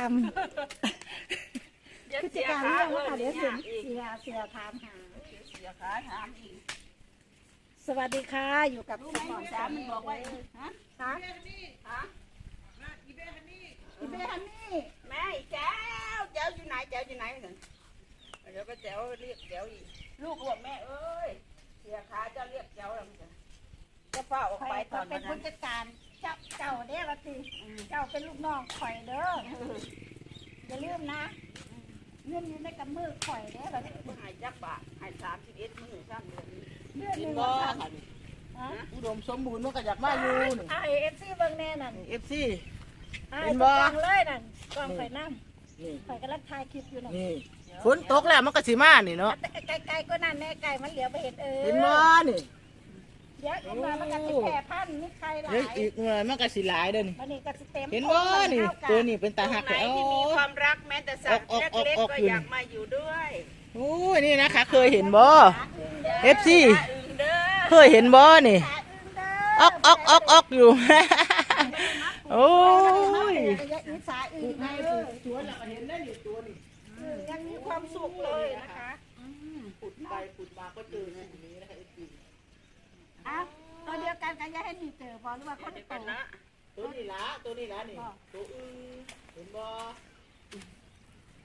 าม กิจการเรื่องว่าค่ะเดี๋ยวเสียเสียเสียถามหา เสียขาถามอีกสวัสดีค่ะ อยู่กับสมอนจ้าจ้ามันบอกว่าฮะค่ะฮะอีเบฮันนี่แม่แจ้วแจ้วอยู่ไหนแจ้วอยู่ไหนถึงเดี๋ยวก็แจ้วเรียกแจ้วอีกลูกบอกแม่เอ้ยเสียขาจะเรียกแจ้วแล้วมันจะจะเฝ้าออกข่ไปอยตอนเป็นนั้ผู้นจัดการ เจ้าเจ้าเด้ละสิเจ้าเป็นลูกน้องข่อยเด้ออย่าลืมนะเงินอยู่ในกำมือข่อยเด้อละสิหายจักบาทหายสามสิบเอ็ดมื้อสามเดือนเดือนหเห็นึนงบ่ค่ะค่ะฮะอุดมสมบูรณ์มันก็อยากมาอยู่นี่ไอเอฟซีเบิ่งแน่นั่นเอฟซี ไอ้เห็นตับ่วกลางเลยนั่นกล้องข่อยนั่งนี่ข่อยกำลังถ่ายคลิปอยู่นั่นนี่ฝนตกแล้วมันก็สิมานี่เนาะแต่ไกลๆก็นั่นแน่ไก่มันเหลียวไปเห็นเออเห็นบ่นี่เดี๋ยวอีกหน่อยมันก็จะแผ่พันธุ์มีใครหลาเฮ้ยยอีกหน่อยมันก็สิหลายเด้อนี่วันนี้ก็สิเต็มเห็นบ่นี่ ตัวนี้เป็นตรตางหักไหนแล้วที่มีความรักแม้แต่สัตว์ออกออกเล็กออกๆก็อยู่อยากมาอยู่ด้วยโอ้ยนี่นะคะ เคยเห็นบ่เอฟซีขาอึ่งเด้อเคยเห็นบ่นี่ขาอึ้งเด้ออกออกออกออกอยู่ โอ้ย อย่าอิจฉาอึ้งให้เออ ตัวเราเห็นได้อยู่ตัวนี่ อึ้งยังมีความสุขเลยนะคะ ขุดไปขุดมาก็เจอสิ่งนี้นะคะ FC อะตัวเดียวกันกันอย่าให้มีเจอ บอกหรือว่าคนเดี๋ยวโตกันนะตัวนี้ละตัวนี้ละนี่ตัวอื่นเห็นบ่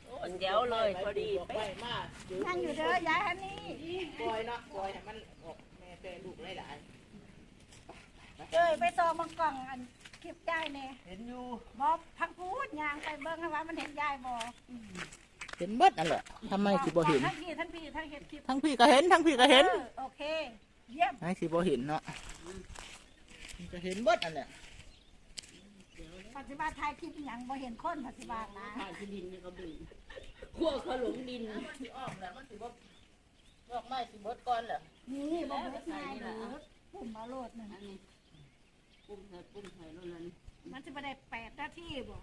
โอ้เดี๋ยวเลยพอดีบอกเป๊ะไปมาเดี๋ยวนั่งอยู่เด้อยายฮันนี่ปล่อยเนาะปล่อยให้มันออกแม่แปรลูกหลายเอ้ยไปซองมังกล่องอันคลิปยายแน่ๆเห็นอยู่บอพังพูดยางไปเบิ้งให้ว่ามันเห็นยายบอเห็นเบิดนั่นแหละทำไมสิบ่เห็น ทั้งพี่ทั้งพี่ทั้งเห็นคลิปทั้งพี่ก็เห็นทั้งพี่ก็เห็นออโอเค เยี่ยมไอ้สิบ่เห็นเนาะมัน จะเห็นเบิดนั่นแหละปฏิบัติไทยคลิปอหย่างบ่เห็นคนปฏิบัตินะ ถ่ายที่ดินนี่ก็บึงขั้วเขาหลงดินมันสิอ้อมแหละมันสิบ่ดอกไม้สิเบิดก่อนแหละนี่บ่เบิดง่ายหรือปุ่มมาโหลดหนึ่งอันนี้ปุ้มใส่ปุ้มใส่แล้วนั่นมันจะไปได้แปดนาทีบ่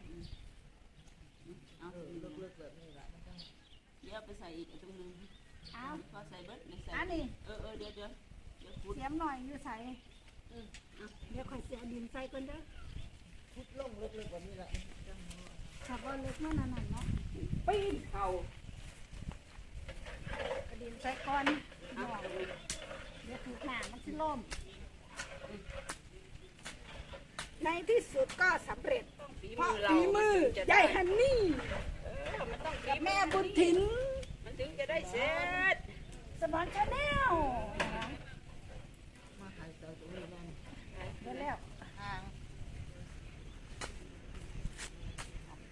เอาเลิกๆแบบนี้ล่ะมันจังเดี๋ยวไปใส่อีกตรงนึงเอาพอใส่เบิดในใส่อันนี้เออเออเดี๋ยวเดี๋ยวเดี๋ยวพูดเสียมหน่อยอยู่ใส่ เดี๋ยวค่อยเสียดินใส่ก่อนเด้อทุบลงเลิกๆแบบนี้ล่ะถ้าบ่เล็กมันนั่นน่ะเนาะปีนเข่ากระดินใส่ก่อนหน่อยเดี๋ยวถูกหนามันสิล่ม ในที่สุดก็สำเร็จฝีเพราะมือเราฝีมือจะยายฮันนี่เออมันต้องฝีกับแม่บุญถินมันถึงจะได้เสร็จสมอนชาแนล มาหายใจตรงนี้นั่น เดี๋ยวแล้ว ห่าง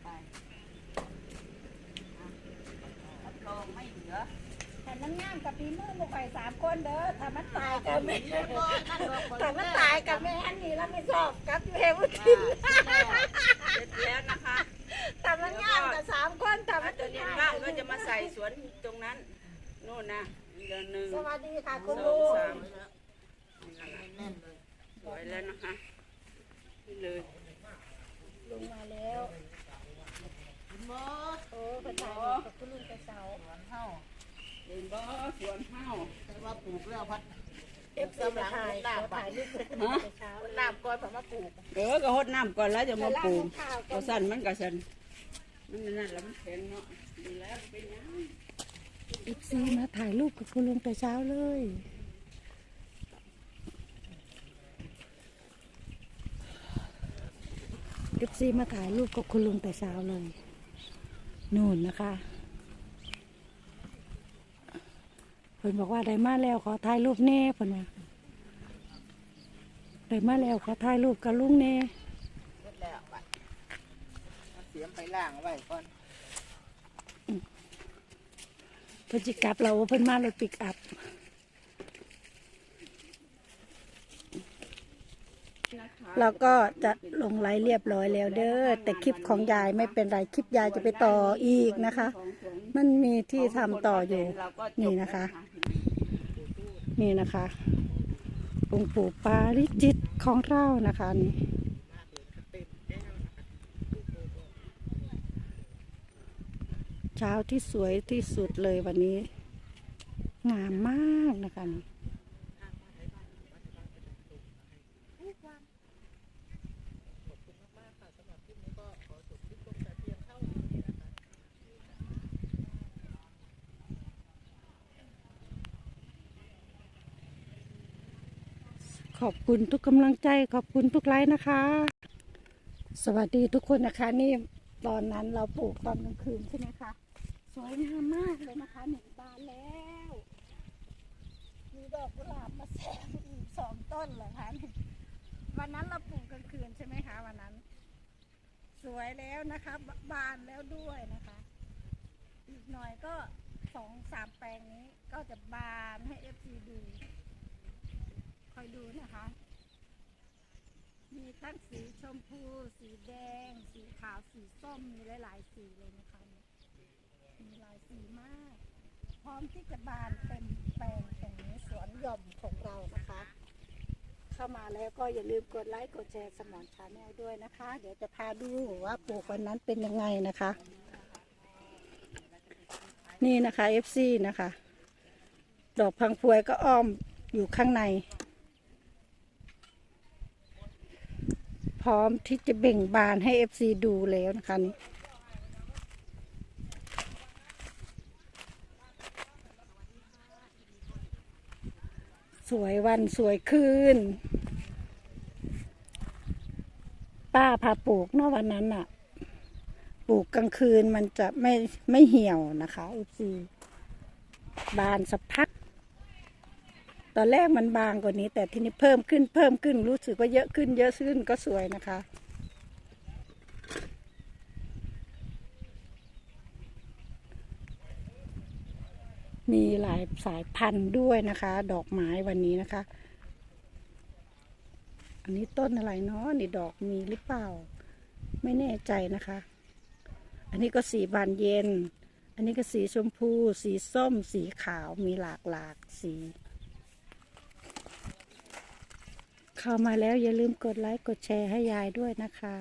ไปรับรองไม่เหลือ แต่มันงามกับปีมือหมูไข่สามคนเด้อถ้ามันตายกับแม่เห็นบ่นั่นดอกคนถ้ามันตายกับแม่ฮันนี่แล้วไม่ชอบกับอยู่เฮบุญเสถินร็จแล้วนะคะถ้ามันงามกับสามคนถ้ามัถ้านตัวนี้งามว่างก็จะมาใส่สวนตรงนั้นนู่นนะเดือนหนึ่งสวัสดีค่ะสคุณอลุงงสามแน่นเลยสวยแล้วนะคะนี่เลยลุงมาแล้วเห็นบ่โอ้เป็นถ่ายกับคุณลุงแต่เสาสวนเฮา เห็นบ่สวนข้าวแต่ว่าปลูกแล้วพัดเอฟซีมาถ่ายขอถ่ายรูปกับคุณลุงแต่เช้าน้ำก่อนผมมาปลูกเออก็หดน้ำก่อนแล้วจะมาปลูกข้าวกัก็นสั่นมันก็สั่นมันนั่นแล้วมันแข็งเนาะดีแล้วเป็นยังเอฟซีมาถ่ายรูปกับคุณลุงแต่เช้าเลยเอฟซีมาถ่ายรูปกับคุณลุงแต่เช้าเลยนู่นนะคะเพิ่นบอกว่าได้มาแล้วขอถ่ายรูปแน่เพิ่นว่าได้มาแล้วขอถ่ายรูปกับลุงแน่เสร็จแล้วบัดเอาเสียมไปล่างเอาไว้ก่อนเพิ่นจิกลับเราเพิ่นมารถปิกอัพเราก็จะลงไลฟ์เรียบร้อยแล้วเด้อแต่คลิปของยายไม่เป็นไรคลิปยายจะไปต่ออีกนะคะ มันมีที่ทำต่ออยู่นี่นะคะ นี่นะคะองค์ปู่ปาริจิตของเรานะคะนี่เช้าที่สวยที่สุดเลยวันนี้ งามมากนะคะนี่ ขอบคุณทุกกำลังใจ ขอบคุณทุกไลค์นะคะ สวัสดีทุกคนนะคะ นี่ตอนนั้นเราปลูกตอนกลางคืนใช่ไหมคะ สวยงามมากเลยนะคะหนึ่งบานแล้ว มีดอกกุหลาบมาแซมอีกสองต้นเหรอคะวันนั้นเราปลูกกลางคืนใช่ไหมคะวันนั้น สวยแล้วนะคะ บานแล้วด้วยนะคะ อีกหน่อยก็สองสามแปลงนี้ก็จะบานให้เอฟซีดู คอยดูนะคะ มีทั้งสีชมพู สีแดง สีขาว สีส้ม มีหลาย ๆ สีเลยนะคะ มีหลายสีมาก พร้อมที่จะบานเต็มแปลงตรงนี้สวนหย่อมของเรานะคะ เข้ามาแล้วก็อย่าลืมกดไลค์ กดแชร์สมอนชาแนลด้วยนะคะ เดี๋ยวจะพาดูว่าปลูกวันนั้นเป็นยังไงนะคะ นี่นะคะ FC นะคะ ดอกพังพวยก็อ้อมอยู่ข้างใน พร้อมที่จะเบ่งบานให้ FC ดูแล้วนะคะนี่สวยวันสวยคืน ป้าพาปลูกเนาะวันนั้นอะปลูกกลางคืนมันจะไม่ไม่เหี่ยวนะคะ FC บานสักพัก ตอนแรกมันบางกว่านี้ แต่ทีนี้เพิ่มขึ้นเพิ่มขึ้นรู้สึกว่าเยอะขึ้น เยอะขึ้นก็สวยนะคะ มีหลายสายพันธุ์ด้วยนะคะ ดอกไม้วันนี้นะคะ อันนี้ต้นอะไรเนาะนี่ดอกมีหรือเปล่า ไม่แน่ใจนะคะ อันนี้ก็สีบานเย็น อันนี้ก็สีชมพู สีส้ม สีขาวมีหลากหลากสี เข้ามาแล้วอย่าลืมกดไลค์กดแชร์ให้ยายด้วยนะคะ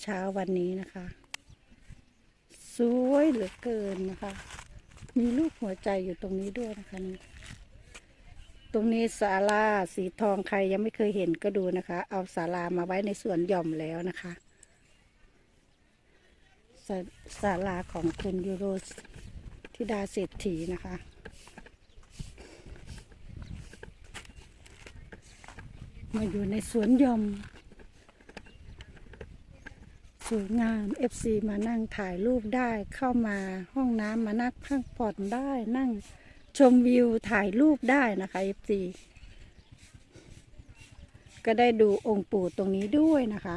เช้าวันนี้นะคะ สวยเหลือเกินนะคะ มีรูปหัวใจอยู่ตรงนี้ด้วยนะคะนี่ตรงนี้ศาลาสีทองใครยังไม่เคยเห็นก็ดูนะคะ เอาศาลามาไว้ในสวนหย่อมแล้วนะคะศาศาลาของคุณยูโรธิดาเศรษฐีนะคะ มาอยู่ในสวนยม สวยงาม FC มานั่งถ่ายรูปได้เข้ามาห้องน้ำมานั่งพักผ่อนได้นั่งชมวิวถ่ายรูปได้นะคะ FC ก็ได้ดูองค์ปู่ตรงนี้ด้วยนะคะ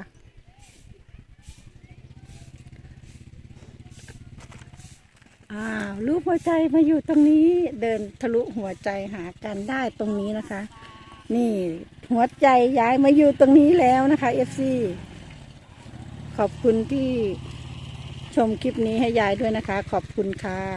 อ้าวรูปหัวใจมาอยู่ตรงนี้เดินทะลุหัวใจหากันได้ตรงนี้นะคะ นี่หัวใจย้ายมาอยู่ตรงนี้แล้วนะคะเอฟซีขอบคุณที่ชมคลิปนี้ให้ยายด้วยนะคะ ขอบคุณค่ะ